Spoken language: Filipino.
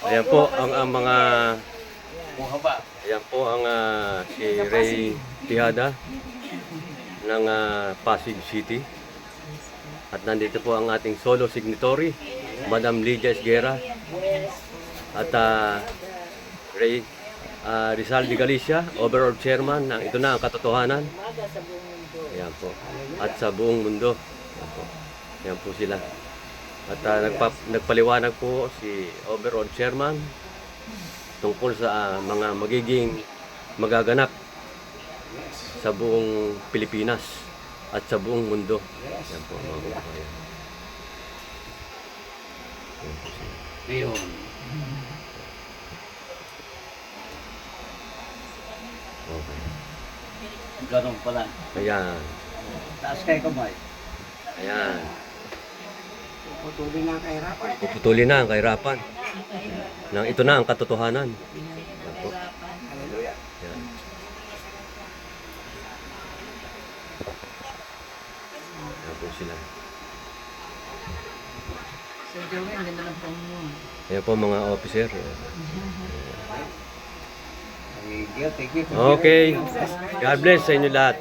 Ayan po ang, ang mga ayan po ang ah, si Ray Tihada ng ah, Pasig City. At nandito po ang ating solo signatory, Madam Lydia Esguera. At ah, Ray ah, Rizal de Galicia, overall chairman ng ito na ang katotohanan. Ayan po. At sa buong mundo. Ayan po, Ayan po sila. At ah, nagpa, nagpaliwanag po si overall chairman tungkol sa ah, mga magiging magaganap sa buong Pilipinas at sa buong mundo. Yan po mga kababayan. Ayun. Okay. Ganun pala. Ayan. Taas kayo kamay. Ayan. Putulin na ang kahirapan. Puputulin na ang kahirapan. Nang ito na ang katotohanan. Yan po. Hallelujah. Yan. Yan po sila. Sir Joey, ang ganda ng phone mo. Ayan po mga officer. Okay. God bless sa inyo lahat.